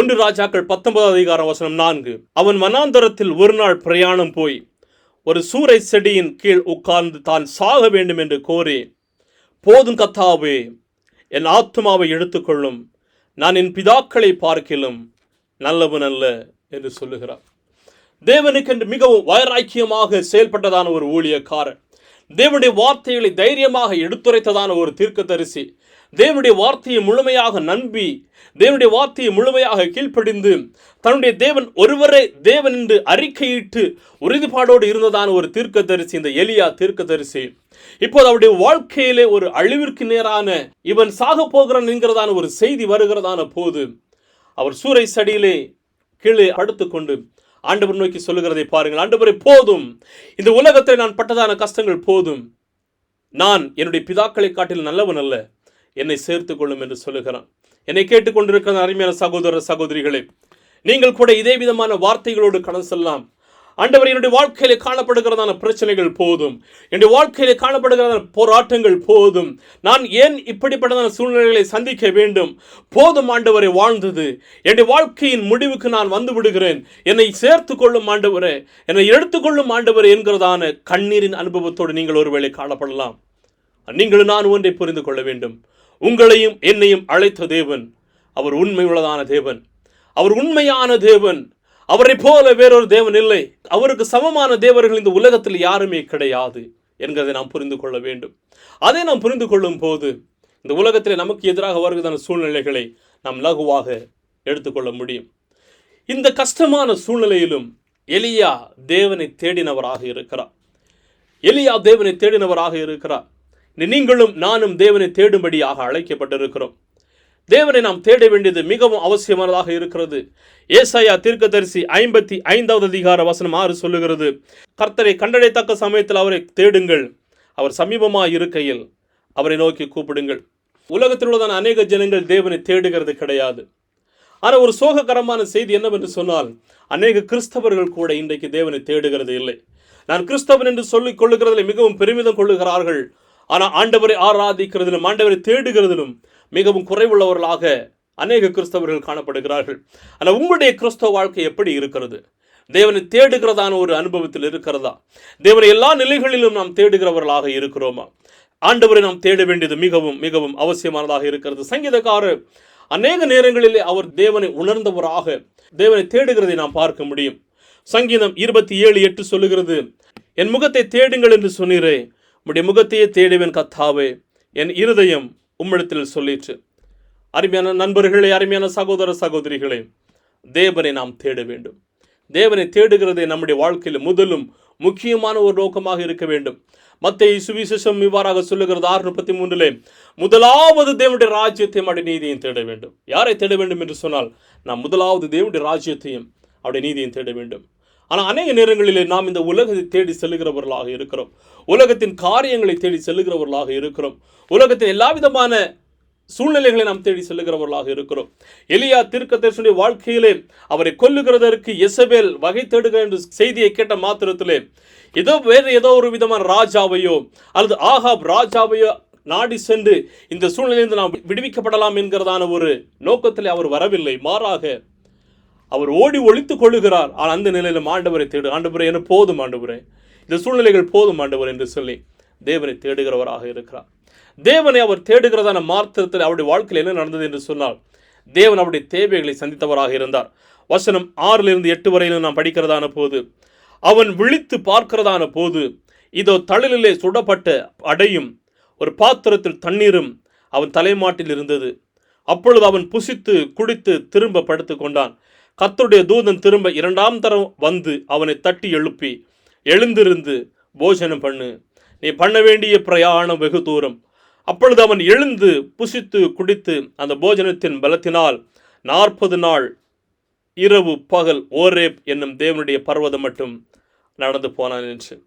ஒன்று ராஜாக்கள் பத்தொன்பதாவது அதிகாரம் வசனம் நான்கு. அவன் வனாந்தரத்தில் ஒரு நாள் பிரயாணம் போய் ஒரு சூறை செடியின் கீழ் உட்கார்ந்து தான் சாக வேண்டும் என்று கோரி போதும் கத்தாவே என் ஆத்மாவை எடுத்துக்கொள்ளும். நான் என் பிதாக்களை பார்க்கிலும் நல்லவன் அல்ல என்று சொல்லுகிறார். தேவனுக்கென்று மிகவும் வைராக்கியமாக செயல்பட்டதான ஒரு ஊழியக்காரன் தேவனுடைய வார்த்தைகளை தைரியமாக எடுத்துரைத்ததான ஒரு தீர்க்கதரிசி தேவனுடைய வார்த்தையை முழுமையாக நம்பி தேவனுடைய வார்த்தையை முழுமையாக கீழ்ப்படிந்து தன்னுடைய தேவன் ஒருவரே தேவன் என்று அறிக்கையிட்டு உறுதிப்பாடோடு இருந்ததான ஒரு தீர்க்கதரிசி இந்த எலியா தீர்க்கதரிசி. இப்போது அவருடைய வாழ்க்கையிலே ஒரு அழிவிற்கு நேரான இவன் சாக போகிறான் என்கிறதான ஒரு செய்தி வருகிறதான போது அவர் சூறை சடியிலே கீழே படுத்துக்கொண்டு ஆண்டவர் நோக்கி சொல்லுகிறதை பாருங்கள். ஆண்டவரை போதும். இந்த உலகத்தில் நான் பட்டதான கஷ்டங்கள் போதும். நான் என்னுடைய பிதாக்களை காட்டில் நல்லவன் அல்ல. என்னை சேர்த்து கொள்ளும் என்று சொல்லுகிறான். என்னை கேட்டுக்கொண்டிருக்கிற அருமையான சகோதர சகோதரிகளே நீங்கள் கூட இதே விதமான வார்த்தைகளோடு கடன் செல்லலாம். ஆண்டவர் என்னுடைய வாழ்க்கையில காணப்படுகிறதான பிரச்சனைகள் போதும். என்னுடைய வாழ்க்கையில காணப்படுகிறதான போராட்டங்கள் போதும். நான் ஏன் இப்படிப்பட்டதான சூழ்நிலைகளை சந்திக்க வேண்டும்? போதும் ஆண்டவரை வாழ்ந்தது. என்னுடைய வாழ்க்கையின் முடிவுக்கு நான் வந்து விடுகிறேன். என்னை சேர்த்து கொள்ளும் ஆண்டவரே என்னை எடுத்துக்கொள்ளும் ஆண்டவர் என்கிறதான கண்ணீரின் அனுபவத்தோடு நீங்கள் ஒருவேளை காணப்படலாம். நீங்களும் நான் ஒன்றை புரிந்து கொள்ள வேண்டும். உங்களையும் என்னையும் அழைத்த தேவன். அவர் உண்மை உள்ளதான தேவன். அவர் உண்மையான தேவன். அவரை போல வேறொரு தேவன் இல்லை. அவருக்கு சமமான தேவர்கள் இந்த உலகத்தில் யாருமே கிடையாது என்கிறதை நாம் புரிந்து கொள்ள வேண்டும். அதை நாம் புரிந்து கொள்ளும் போது இந்த உலகத்தில் நமக்கு எதிராக வருகிறதான சூழ்நிலைகளை நாம் லகுவாக எடுத்துக்கொள்ள முடியும். இந்த கஷ்டமான சூழ்நிலையிலும் எலியா தேவனை தேடினவராக இருக்கிறார். எலியா தேவனை தேடினவராக இருக்கிறார். நீங்களும் நானும் தேவனை தேடும்படியாக அழைக்கப்பட்டிருக்கிறோம். தேவனை நாம் தேட வேண்டியது மிகவும் அவசியமானதாக இருக்கிறது. ஏசாயா தீர்க்கதரிசி ஐம்பத்தி ஐந்தாவது அதிகார வசனம் ஆறு சொல்லுகிறது. கர்த்தரை கண்டடைத்தக்க சமயத்தில் அவரை தேடுங்கள். அவர் சமீபமாக இருக்கையில் அவரை நோக்கி கூப்பிடுங்கள். உலகத்தில் உள்ளதான அநேக ஜனங்கள் தேவனை தேடுகிறது கிடையாது. ஆனால் ஒரு சோககரமான செய்தி என்னவென்று சொன்னால் அநேக கிறிஸ்தவர்கள் கூட இன்றைக்கு தேவனை தேடுகிறது இல்லை. நான் கிறிஸ்தவன் என்று சொல்லிக் கொள்ளுகிறதில் மிகவும் பெருமிதம் கொள்ளுகிறார்கள். ஆனால் ஆண்டவரை ஆராதிக்கிறதிலும் ஆண்டவரை தேடுகிறதிலும் மிகவும் குறைவுள்ளவர்களாக அநேக கிறிஸ்தவர்கள் காணப்படுகிறார்கள். ஆனால் உங்களுடைய கிறிஸ்தவ வாழ்க்கை எப்படி இருக்கிறது? தேவனை தேடுகிறதான ஒரு அனுபவத்தில் இருக்கிறதா? தேவனை எல்லா நிலைகளிலும் நாம் தேடுகிறவர்களாக இருக்கிறோமா? ஆண்டவரை நாம் தேட வேண்டியது மிகவும் மிகவும் அவசியமானதாக இருக்கிறது. சங்கீதக்காரர் அநேக நேரங்களிலே அவர் தேவனை உணர்ந்தவராக தேவனை தேடுகிறதை நாம் பார்க்க முடியும். சங்கீதம் இருபத்தி ஏழு எட்டு சொல்லுகிறது என் முகத்தை தேடுங்கள் என்று சொன்னீரே உம்முடைய முகத்தையே தேடுவேன் கத்தாவே என் இருதயம் உம்மிடத்தில் சொல்லிற்று. அருமையான நண்பர்களே அருமையான சகோதர சகோதரிகளே தேவனை நாம் தேட வேண்டும். தேவனை தேடுகிறதே நம்முடைய வாழ்க்கையில் முதலும் முக்கியமான ஒரு நோக்கமாக இருக்க வேண்டும். மத்திய சுவிசேஷம் இவ்வாறாக சொல்லுகிறது ஆறு முப்பத்தி மூன்றிலே முதலாவது தேவனுடைய ராஜ்யத்தையும் அவருடைய நீதியையும் தேட வேண்டும். யாரை தேட வேண்டும் என்று சொன்னால் நாம் முதலாவது தேவனுடைய ராஜ்யத்தையும் அவருடைய நீதியையும் தேட வேண்டும். ஆனால் அநேக நேரங்களிலே நாம் இந்த உலகத்தை தேடி செல்லுகிறவர்களாக இருக்கிறோம். உலகத்தின் காரியங்களை தேடி செல்லுகிறவர்களாக இருக்கிறோம். உலகத்தின் எல்லா விதமான சூழ்நிலைகளை நாம் தேடி செல்லுகிறவர்களாக இருக்கிறோம். எலியா தீர்க்கதரிசனுடைய வாழ்க்கையிலே அவரை கொல்லுகிறதற்கு எசபேல் வகை தேடுகிற என்று செய்தியை கேட்ட மாத்திரத்திலே ஏதோ வேறு ஏதோ ஒரு விதமான ராஜாவையோ அல்லது ஆகாப் ராஜாவையோ நாடி சென்று இந்த சூழ்நிலையிலிருந்து நாம் விடுவிக்கப்படலாம் என்கிறதான ஒரு நோக்கத்தில் அவர் வரவில்லை. மாறாக அவர் ஓடி ஒழித்துக் கொள்ளுகிறார். ஆனால் அந்த நிலையிலும் ஆண்டவரை தேடு ஆண்டவரை என போதும் ஆண்டவரே. இந்த சூழ்நிலைகள் போதும் ஆண்டவர் என்று சொல்லி தேவனை தேடுகிறவராக இருக்கிறார். தேவனை அவர் தேடுகிறதான மார்த்தத்தில் அவருடைய வாழ்க்கையில் என்ன நடந்தது என்று சொன்னால் தேவன் அவருடைய தேவைகளை சந்தித்தவராக இருந்தார். வசனம் ஆறிலிருந்து எட்டு வரையிலும் நாம் படிக்கிறதான போது அவன் விழித்து பார்க்கிறதான போது இதோ தழலிலே சுடப்பட்ட அடையும் ஒரு பாத்திரத்தில் தண்ணீரும் அவன் தலைமாட்டில் இருந்தது. அப்பொழுது அவன் புசித்து குடித்து திரும்ப படுத்துக் கொண்டான். கத்தருடைய தூதன் திரும்ப இரண்டாம் தரம் வந்து அவனை தட்டி எழுப்பி எழுந்திருந்து போஜனம் பண்ணு. நீ பண்ண வேண்டிய பிரயாணம் வெகு தூரம். அப்பொழுது அவன் எழுந்து புசித்து குடித்து அந்த போஜனத்தின் பலத்தினால் நாற்பது நாள் இரவு பகல் ஓரேப் என்னும் தேவனுடைய பர்வதம் மட்டும் நடந்து போனான் என்று.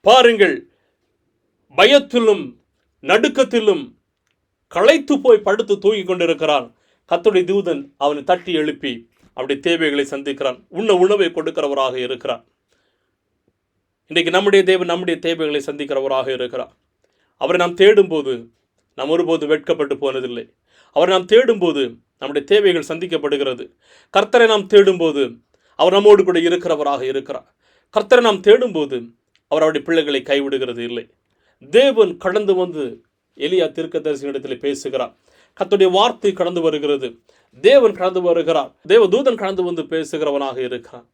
பாருங்கள் பயத்திலும் நடுக்கத்திலும் களைத்து போய் படுத்து தூங்கிக் கொண்டிருக்கிறான். கத்துடைய தூதன் அவனை தட்டி எழுப்பி அவருடைய தேவைகளை சந்திக்கிறான். உண்ண உணவை கொடுக்கிறவராக இருக்கிறார் இன்றைக்கு நம்முடைய தேவன் நம்முடைய தேவைகளை சந்திக்கிறவராக இருக்கிறார். அவரை நாம் தேடும்போது நாம் ஒருபோது வெட்கப்பட்டு போனதில்லை. அவரை நாம் தேடும்போது நம்முடைய தேவைகள் சந்திக்கப்படுகிறது. கர்த்தரை நாம் தேடும்போது அவர் நம்மோடு கூட இருக்கிறவராக இருக்கிறார். கர்த்தரை நாம் தேடும்போது அவர் அவருடைய பிள்ளைகளை கைவிடுகிறது இல்லை. தேவன் கடந்து வந்து எலியா தீர்க்கதரிசனிடத்தில் பேசுகிறார். கத்துடைய வார்த்தை கடந்து வருகிறது. தேவன் கடந்து வருகிறார். தேவ தூதன் கடந்து வந்து பேசுகிறவனாக இருக்கிறார்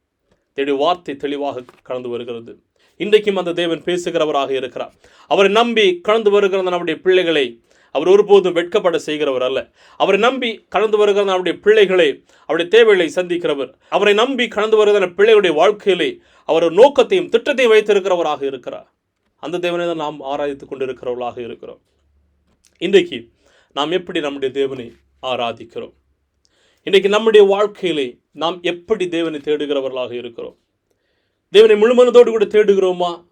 தேடி வார்த்தை தெளிவாக கடந்து வருகிறது. இன்றைக்கும் அந்த தேவன் பேசுகிறவராக இருக்கிறார். அவரை நம்பி கடந்து வருகிற நம்முடைய பிள்ளைகளை அவர் ஒருபோதும் வெட்கப்பட செய்கிறவர் அல்ல. அவரை நம்பி கடந்து வருகிற நம்முடைய பிள்ளைகளை அவருடைய தேவைகளை சந்திக்கிறவர். அவரை நம்பி கடந்து வருகிற பிள்ளைகளுடைய வாழ்க்கையிலே அவர் நோக்கத்தையும் திட்டத்தையும் வைத்திருக்கிறவராக இருக்கிறார். அந்த தேவனை தான் நாம் ஆராய்த்து கொண்டிருக்கிறவர்களாக இருக்கிறோம். இன்றைக்கு நாம் எப்படி நம்முடைய தேவனை ஆராதிக்கிறோம்? இன்றைக்கு நம்முடைய வாழ்க்கையிலே நாம் எப்படி தேவனை தேடுகிறவர்களாக இருக்கிறோம்? தேவனை முழுமனதோடு கூட தேடுகிறோமா?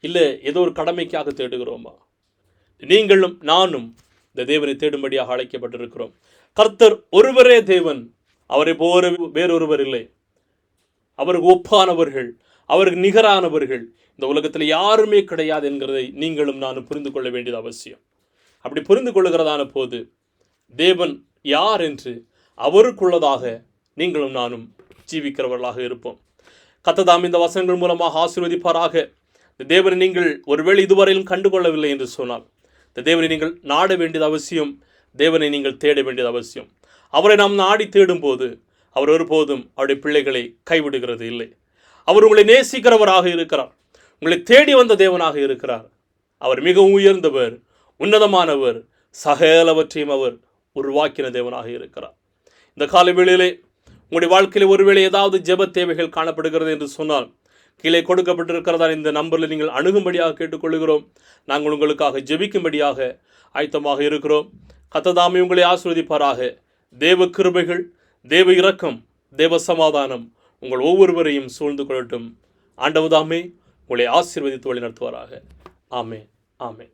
இல்லை ஏதோ ஒரு கடமைக்காக தேடுகிறோமா? நீங்களும் நானும் இந்த தேவனை தேடும்படியாக அழைக்கப்பட்டிருக்கிறோம். கர்த்தர் ஒருவரே தேவன். அவரை போற வேறொருவர் இல்லை. அவருக்கு ஒப்பானவர்கள் அவருக்கு நிகரானவர்கள். இந்த உலகத்தில் யாருமே கிடையாது என்கிறதை நீங்களும் நானும் புரிந்து கொள்ள வேண்டியது அவசியம். அப்படி புரிந்து கொள்ளுகிறதான போது தேவன் யார் என்று அவருக்குள்ளதாக நீங்களும் நானும் ஜீவிக்கிறவர்களாக இருப்போம். கத்ததாம் இந்த வசனங்கள் மூலமாக ஆசீர்வதிப்பாராக. இந்த தேவனை நீங்கள் ஒருவேளை இதுவரையிலும் கண்டுகொள்ளவில்லை என்று சொன்னால் இந்த தேவனை நீங்கள் நாட வேண்டியது அவசியம் தேவனை நீங்கள் தேட வேண்டியது அவசியம். அவரை நாம் நாடி தேடும்போது அவர் ஒருபோதும் அவருடைய பிள்ளைகளை கைவிடுகிறது இல்லை. அவர் உங்களை நேசிக்கிறவராக இருக்கிறார். உங்களை தேடி வந்த தேவனாக இருக்கிறார். அவர் மிகவும் உயர்ந்தவர் உன்னதமானவர் சகலவற்றையும் அவர் உருவாக்கின தேவனாக இருக்கிறார். இந்த கால வேளையிலே உங்களுடைய வாழ்க்கையில் ஒருவேளை ஏதாவது ஜெப தேவைகள் காணப்படுகிறது என்று சொன்னால் கீழே கொடுக்கப்பட்டிருக்கிறதா இந்த நம்பரில் நீங்கள் அணுகும்படியாக கேட்டுக்கொள்கிறோம். நாங்கள் உங்களுக்காக ஜெபிக்கும்படியாக ஆயத்தமாக இருக்கிறோம். கத்ததாமே உங்களை ஆசிர்வதிப்பாராக. தேவ கிருபைகள் தேவ இரக்கம் தேவ சமாதானம் உங்கள் ஒவ்வொருவரையும் சூழ்ந்து கொள்ளட்டும். ஆண்டவதாமே உங்களை ஆசீர்வதித்து வழி நடத்துவாராக ஆமே ஆமே